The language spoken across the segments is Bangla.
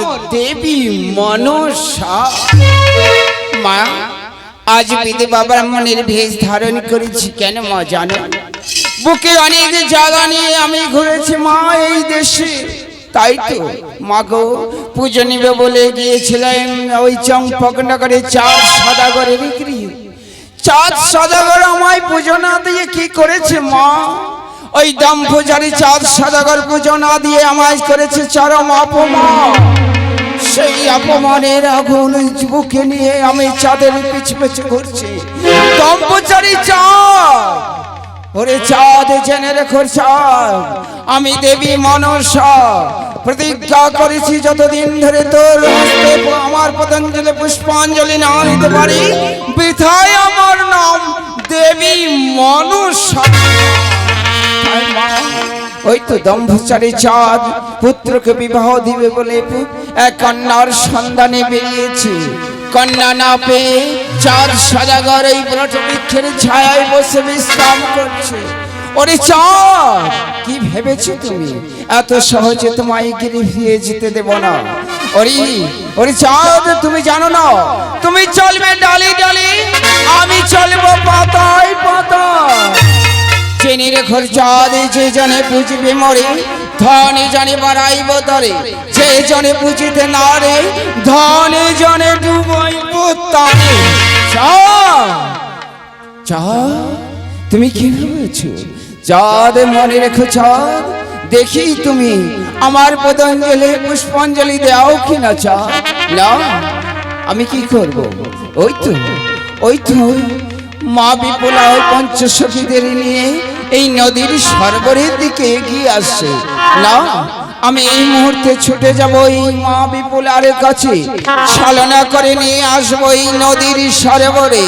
মোর দেবী মনসা। মা, আজ বিধবা ব্রাহ্মণের ভেষ ধারণ করেছি, কেন মা জানো? বুকে অনেক জায়গা নিয়ে আমি ঘুরেছি মা এই দেশে। তাই তো মা গো, পুজো নিবে বলে গিয়েছিলাম ওই চম্পকনগরে চার সদাগরের গৃহ। চাঁদ সদাগর আমায় পুজো না দিয়ে কি করেছে মা? ওই দম্ভচারী চাঁদ সদাগর পুজো না দিয়ে আমায় করেছে চরম অপমান। সেই অপমানের আগুন বুকে নিয়ে আমি চাঁদের পিছু পিছু ঘুরছি। দম্ভচারী চাঁদ, ওরে চাঁদ জেনে রেখো চাঁদ। আমি দেবী মনসা, প্রতিজ্ঞা করেছি যতদিন ধরে তোর আমার পতঞ্জলি পুষ্পাঞ্জলি না নিতে পারি, বৃথায় আমার নাম দেবী মনসা। ওই তো দম্ভচারী চাঁদ, পুত্রকে বিবাহ দিবে বলে এক কন্যার সন্ধানে বেরিয়েছে। কন্যা না পেয়ে চাঁদ সদাগর এই বৃক্ষের ছায়ায় বসে বিশ্রাম করছে। ওরে চাঁদ, কি ভেবেছো তুমি? এত সহজে তোমায় গিরি ফিরে যেতে দেব না। ওরে ওরে চাঁদ, তুমি জানো না, তুমি চলবে ডালি ডালি, আমি চলবো পাতায় পাতায়। জেনে রেখো চাঁদ যে জনে বুঝবে মরে, ধনে জনে বাড়াইব তরে যে জনে বুঝিতে না রে, ধনে জনে ডুবাইব তারে। চা তুমি কি ভেবেছো? চাঁদ মনে রেখো চাঁদ দেখি তুমি আমার পতঞ্জলি, পুষ্পাঞ্জলি দাও কি না চা না আমি কি করব? ওই তো ওই তো, মা বিপুলা পঞ্চসখীদের নিয়ে এই নদীর সরবরের দিকে এগিয়ে আসছে। না, আমি এই মুহূর্তে ছুটে যাব এই মা বিপুলার কাছে। ছলনা করে নিয়ে আসব এই নদীর সরোবরে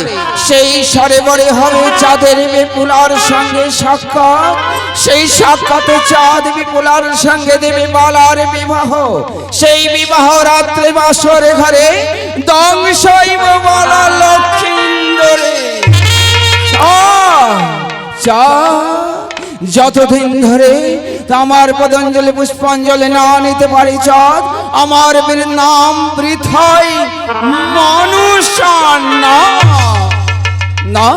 সেই সরোবরে হবে চাঁদের বিপুলার সঙ্গে সাক্ষাৎ। সেই সাক্ষাতে চাঁদ বিপুলার সঙ্গে দেবে বালার বিবাহ। সেই বিবাহ রাত্রে বাসরে ঘরে দংশৈব বালা লক্ষ্মীন্দরে চা যতদিন ধরে আমার পতঞ্জলি পুষ্পাঞ্জলি না নিতে পারি চাঁদ, আমার নাম মানুষ না। না,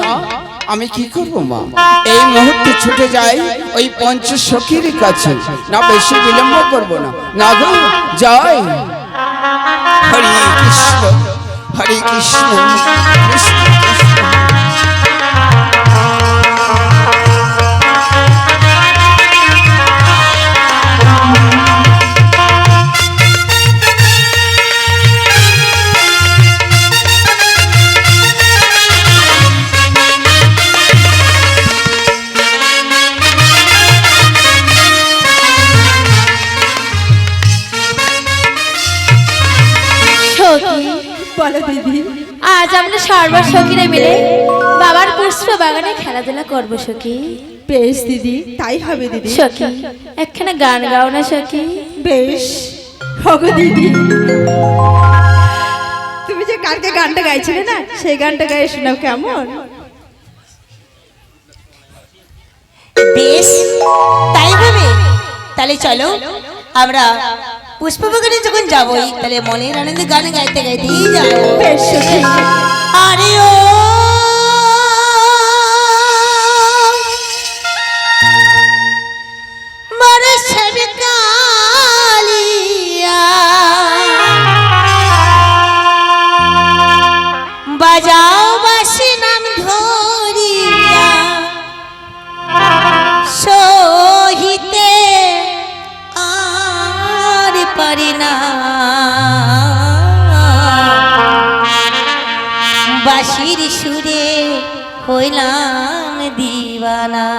আমি কি করব, মা? এই মুহূর্তে ছুটে যাই ওই পঞ্চ সখীর কাছে। না, বেশি বিলম্ব করব না। না গো, যাই। হরে কৃষ্ণ হরে কৃষ্ণ কৃষ্ণ। সখীরা মিলে বাবার পুষ্প বাগানে খেলাধুলা করব সখী। বেশ দিদি তাই হবে দিদি। সখী একখানা গান গাও না সখী। বেশ। হগো দিদি। তুমি যে কালকে গানটা গাইছিলে না সেই গানটা গায়ে শোনাও কেমন? বেশ তাই হবে। তাহলে চলো আমরা পুষ্পবাগানে যখন যাবই তাহলে মনের আনন্দে গান গাইতে গাইতেই যাব। বেশ বাঁশির সুরে হইলাম দিবানা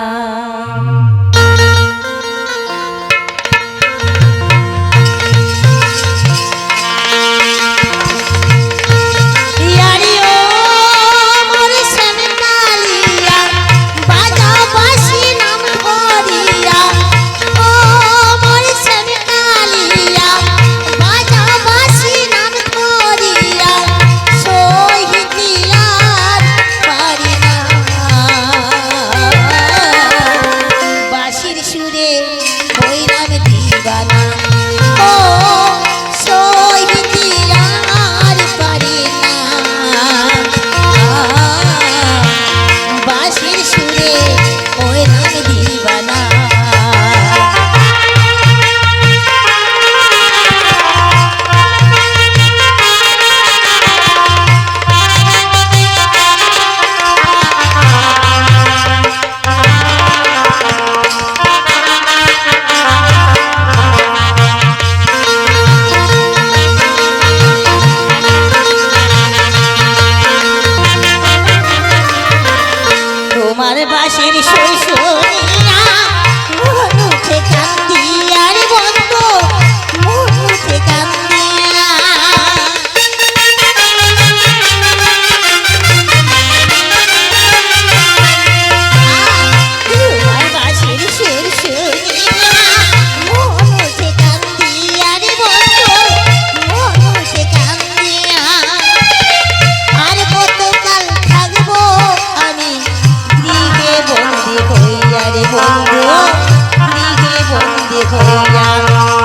呀。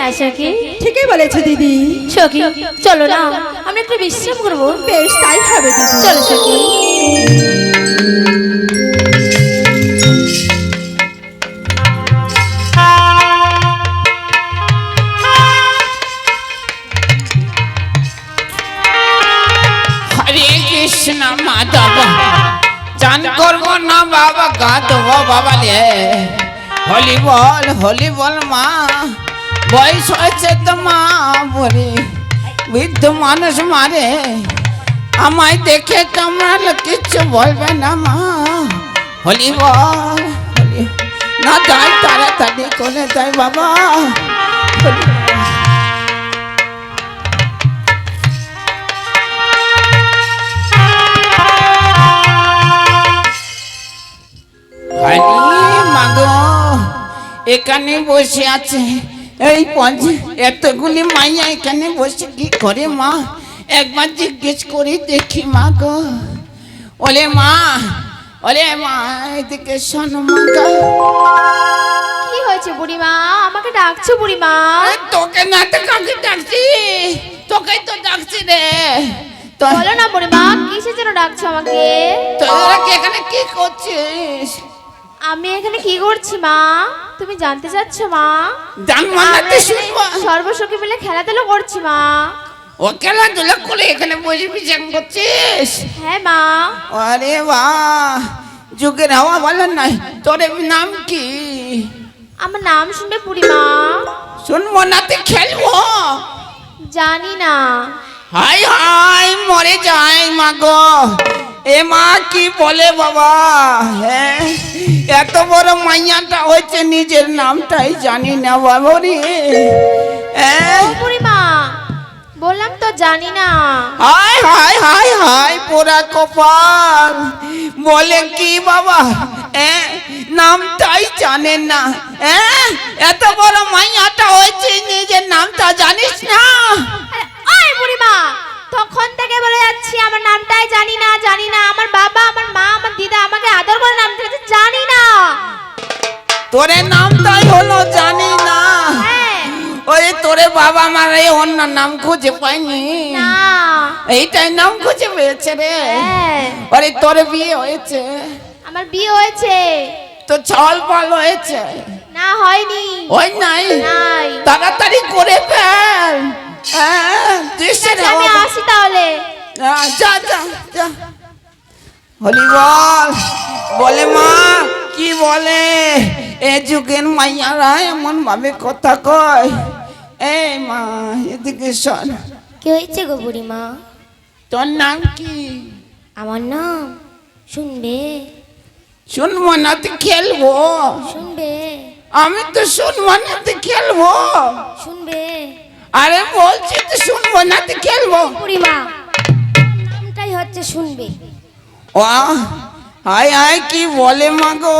না সখী? ঠিকই বলেছ দিদি। সখী চলো না আমরা একটু বিশ্রাম করব। বেশ তাই হবে দিদি। চলো সখী। হরে কৃষ্ণ মাধব চান করব না বাবা গা দেবো বাবা রে হলি বল হলি বল মা। বয়স হয়েছে তো মা বলে, বৃদ্ধ মানুষ মারে, আমায় দেখে তোমরা কিচ্ছু বলবে না মা হলি বল, না তাই তাড়াতাড়ি করে তাই বাবা। মাগো এখানে বসে আছে এই পঞ্চ এতগুলি মাইয়া এখানে বসে কি করে মা? একবার জিজ্ঞেস করে দেখি মা গো। ওলে মা ওলে মা এদিকে শোনো মা গো। কি হয়েছে বুড়িমা? আমাকে ডাকছো বুড়িমা? তোকে না তো কাকে ডাকছি? তোকে তো ডাকছি রে। তো বলো না বুড়িমা কিসের জন্য ডাকছো আমাকে? তোরা কি এখানে কি করছিস? আমি এখানে কি করছি মা? তুমি জানতে চাচ্ছ মা? শুনব। সর্বসখী মিলে খেলাধুলো করছি মা। ও খেলাধুলা করে এখানে বসে বিচার করছিস? হ্যাঁ মা। আরে বাহ যুগের হাওয়া বলো নাই। তোর নাম কি? আমার নাম শুনবে বুড়িমা শুনব না তুই খেলব। জানি না। হাই হাই মরে যাই মা গো। এ মা কি বলে বাবা? হ্যাঁ এত বড় মাইয়াটা হয়েছে নিজের নামটাই জানি না বাবা রে। হ্যাঁ। বুড়িমা বললাম তো জানি না। হাই হাই হাই হাই পোড়া কপাল। বলে কি বাবা? হ্যাঁ নামটাই জানেন না। হ্যাঁ এত বড় মাইয়াটা হয়েছে নিজের নামটা জানিস না? আরে, বুড়িমা তখন থেকে বলে যাচ্ছি আমার নামটাই জানি না জানি না। আমার বাবা আমার মা আমার দিদা আমাকে আদর করে নাম দিয়েছে জানি না। তোরে নামটাই হলো জানি না। হ্যাঁ। ওই তোরে বাবা মার এই অন্য নাম খুঁজে পাইনি। এইটাই নাম খুঁজে পেয়েছে রে। হ্যাঁ। আরে তোরে বিয়ে হয়েছে? আমার বিয়ে হয়েছে। তো ছল পাল হয়েছে? না হয়নি। ওই নাই? নাই। তাড়াতাড়ি করে ফেল। আমি আসি তাহলে। হ্যাঁ, যা যা যা। হরি বল বলে মা কি বলে? এ যুগের মাইয়ারা এমন ভাবে কথা কয়। এই মা এদিকে শোন কি হয়েছে গো বুড়িমা? তোর নাম কি? আমার নাম শুনবে। শুনব না তো খেলব। শুনবে। আমি তো শুনব না তো খেলব। শুনবে। আরে বলছি তো শুনব না তো খেলব। বুড়িমা নামটাই হচ্ছে শুনবে। ও হাই হাই কি বলে মা গো?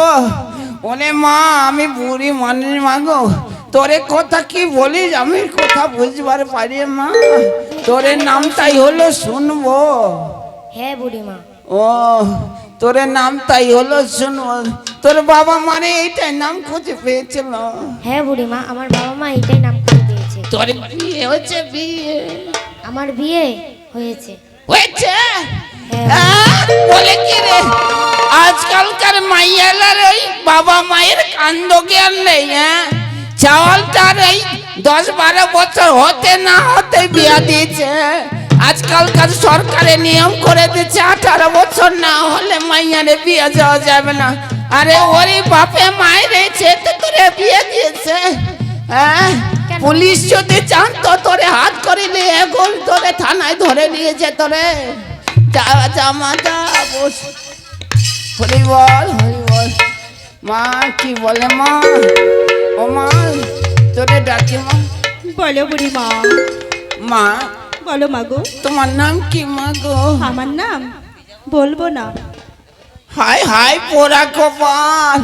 ওরে মা আমি বুড়ি মানুষ মা গো। তোরে কথা কি বলিস? আমি কথা বুঝবার পারি মা। তোরে নামটাই হলো শুনব। হ্যাঁ বুড়িমা। ও তোরে নামটাই হলো শুনব। তোর বাবা মানে এইটাই নাম খুঁজে পেয়েছিল। হ্যাঁ বুড়িমা আমার বাবা মা এটাই নাম তোর বিয়ে হচ্ছে বিয়ে। আমার বিয়ে হয়েছে। হয়েছে? হ্যাঁ। হ্যাঁ, বলে কি রে? আজকালকার মাইয়ালার ওই বাবা মায়ের কান্দ জ্ঞান নেই হ্যাঁ? চাওয়ালটার এই দশ বারো বছর হতে না হতে বিয়া দিয়েছে আজকালকার সরকারে নিয়ম করে দিচ্ছে আঠারো বছর না হলে মাইয়ারে বিয়ে যাওয়া যাবে না। আরে ওরে বাপে মায়ের তো তোরে বিয়ে দিয়েছে হ্যাঁ? পুলিশ যদি জানতো তোরে হাত করে নিয়ে গোল তোরে থানায় ধরে নিয়ে যেত রে। যা জামা যা বস। হরি বল হরি বল। মা কি বলে মা? ও মা তোরে ডাকি মা। বলো বুড়ি মা। মা বলো মাগো তোমার নাম কি মা গো? আমার নাম? বলব না। হাই হাই পোড়া কপাল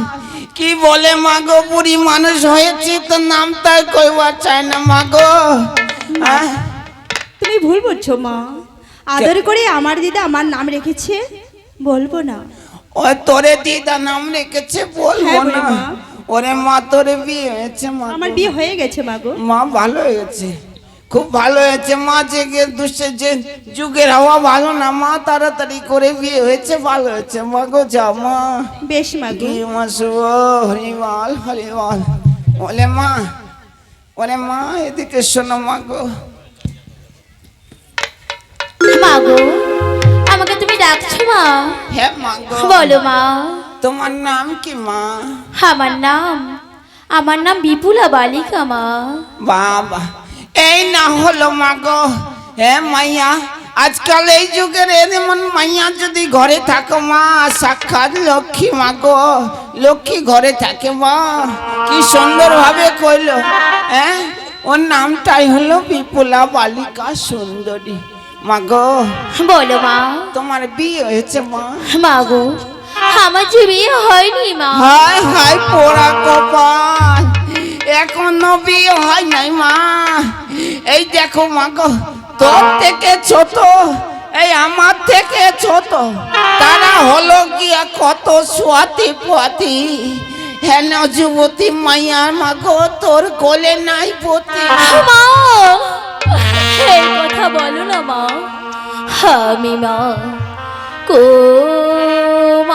কি বলে মা গো বুড়ি মানুষ হয়েছে তো নাম তাই কইবার চায় না মা গো হ্যাঁ তুমি ভুল বুঝছ মা। আদর করে আমার দিদা আমার নাম রেখেছে বলব না। ও তোরে দিদা নাম রেখেছে বলব হ্যাঁ, না। ওরে মা তোরে বিয়ে হয়েছে মা। আমার বিয়ে হয়ে গেছে মাগো। মা ভালো হয়েছে। খুব ভালো হয়েছে মা যে গে- দুষে যে যুগের হাওয়া ভালো না মা তাড়াতাড়ি করে বিয়ে হয়েছে ভালো হয়েছে। মা গো যা মা। বেশ মাগো কি মা শুভ হরিবল হরিবল বলে। মা ওরে মা এদিকে শোনো মা গো। মা গো আমাকে তুমি ডাকছো মা? হ্যাঁ মা গো। বলো মা। তোমার নাম কি মা? আমার নাম আমার নাম বিপুলা বালিকা মা। বাবা এই না হলো মা গো। হ্যাঁ মাইয়া আজকাল এই যুগের এমন মাইয়া যদি ঘরে থাকো মা সাক্ষাৎ লক্ষ্মী মা গো। লক্ষ্মী ঘরে থাকে মা। কি সুন্দর ভাবে কইলো হ্যাঁ ওর নামটাই হলো বিপুলা বালিকা সুন্দরী। মা গো বলো মা। তোমার বিয়ে হয়েছে মা। মা গো আমার যে বিয়ে হয়নি মা। হায় হায় পোড়া কপাল। এখনও বিয়ে হয় নাই মা। এই দেখো মা গো, তোর থেকে ছোট, এই আমার থেকে ছোট। তারা হলো গিয়া কত সোয়াতি পোয়াতি। হেন যুবতী মাইয়ার মা গো, তোর কোলে নাই পতি। মা, এই কথা বলো না মা। আমি মা কোন